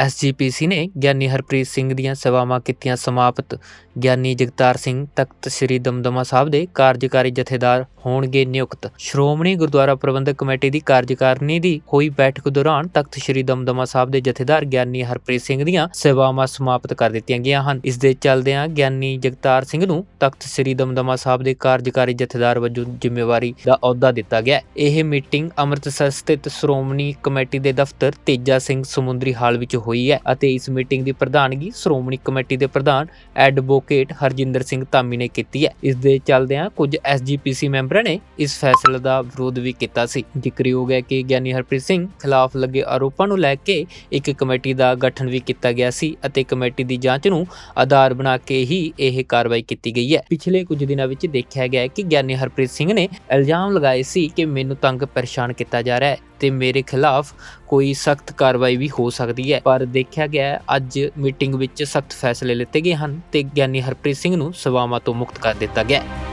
SGPC ਨੇ ਗਿਆਨੀ ਹਰਪ੍ਰੀਤ ਸਿੰਘ ਦੀਆਂ ਸੇਵਾਵਾਂ ਕੀਤੀਆਂ ਸਮਾਪਤ। ਗਿਆਨੀ ਜਗਤਾਰ ਸਿੰਘ ਤਖਤ ਸ੍ਰੀ ਦਮਦਮਾ ਸਾਹਿਬ ਦੇ ਕਾਰਜਕਾਰੀ ਜਥੇਦਾਰ ਹੋਣਗੇ ਨਿਯੁਕਤ। ਸ਼੍ਰੋਮਣੀ ਗੁਰਦੁਆਰਾ ਪ੍ਰਬੰਧਕ ਕਮੇਟੀ ਦੀ ਕਾਰਜਕਾਰਨੀ ਦੀ ਹੋਈ ਬੈਠਕ ਦੌਰਾਨ ਤਖਤ ਸ੍ਰੀ ਦਮਦਮਾ ਸਾਹਿਬ ਦੇ ਜਥੇਦਾਰ ਗਿਆਨੀ ਹਰਪ੍ਰੀਤ ਸਿੰਘ ਦੀਆਂ ਸੇਵਾਵਾਂ ਸਮਾਪਤ ਕਰ ਦਿੱਤੀਆਂ ਗਈਆਂ ਹਨ। ਇਸ ਦੇ ਚੱਲਦਿਆਂ ਗਿਆਨੀ ਜਗਤਾਰ ਸਿੰਘ ਨੂੰ ਤਖਤ ਸ੍ਰੀ ਦਮਦਮਾ ਸਾਹਿਬ ਦੇ ਕਾਰਜਕਾਰੀ ਜਥੇਦਾਰ ਵਜੋਂ ਜ਼ਿੰਮੇਵਾਰੀ ਦਾ ਅਹੁਦਾ ਦਿੱਤਾ ਗਿਆ। ਇਹ ਮੀਟਿੰਗ ਅੰਮ੍ਰਿਤਸਰ ਸਥਿਤ ਸ਼੍ਰੋਮਣੀ ਕਮੇਟੀ ਦੇ ਦਫ਼ਤਰ ਤੇਜਾ ਸਿੰਘ ਸਮੁੰਦਰੀ ਹਾਲ ਵਿੱਚ ਹੋਈ ਹੈ ਅਤੇ ਇਸ ਮੀਟਿੰਗ ਦੀ ਪ੍ਰਧਾਨਗੀ ਸ਼੍ਰੋਮਣੀ ਕਮੇਟੀ ਦੇ ਪ੍ਰਧਾਨ ਐਡਵੋਕੇਟ ਹਰਜਿੰਦਰ ਸਿੰਘ ਧਾਮੀ ਨੇ ਕੀਤੀ ਹੈ। ਇਸ ਦੇ ਚੱਲਦਿਆਂ ਕੁਝ ਐਸਜੀਪੀਸੀ ਮੈਂਬਰਾਂ ਨੇ ਇਸ ਫੈਸਲੇ ਦਾ ਵਿਰੋਧ ਵੀ ਕੀਤਾ ਸੀ। ਜ਼ਿਕਰਯੋਗ ਹੈ ਕਿ ਗਿਆਨੀ ਹਰਪ੍ਰੀਤ ਸਿੰਘ ਖਿਲਾਫ ਲੱਗੇ ਆਰੋਪਾਂ ਨੂੰ ਲੈ ਕੇ ਇੱਕ ਕਮੇਟੀ ਦਾ ਗਠਨ ਵੀ ਕੀਤਾ ਗਿਆ ਸੀ ਅਤੇ ਕਮੇਟੀ ਦੀ ਜਾਂਚ ਨੂੰ ਆਧਾਰ ਬਣਾ ਕੇ ਹੀ ਇਹ ਕਾਰਵਾਈ ਕੀਤੀ ਗਈ ਹੈ। ਪਿਛਲੇ ਕੁਝ ਦਿਨਾਂ ਵਿੱਚ ਦੇਖਿਆ ਗਿਆ ਕਿ ਗਿਆਨੀ ਹਰਪ੍ਰੀਤ ਸਿੰਘ ਨੇ ਇਲਜ਼ਾਮ ਲਗਾਏ ਸੀ ਕਿ ਮੈਨੂੰ ਤੰਗ ਪਰੇਸ਼ਾਨ ਕੀਤਾ ਜਾ ਰਿਹਾ ਹੈ ਤੇ ਮੇਰੇ ਖਿਲਾਫ ਕੋਈ ਸਖਤ ਕਾਰਵਾਈ ਵੀ ਹੋ ਸਕਦੀ ਹੈ। ਪਰ ਦੇਖਿਆ ਗਿਆ ਅੱਜ ਮੀਟਿੰਗ ਵਿੱਚ ਸਖਤ ਫੈਸਲੇ ਲਿੱਤੇ ਗਏ ਹਨ ਤੇ ਗਿਆਨੀ ਹਰਪ੍ਰੀਤ ਸਿੰਘ ਨੂੰ ਸੇਵਾਵਾਂ ਤੋਂ ਮੁਕਤ ਕਰ ਦਿੱਤਾ ਗਿਆ ਹੈ।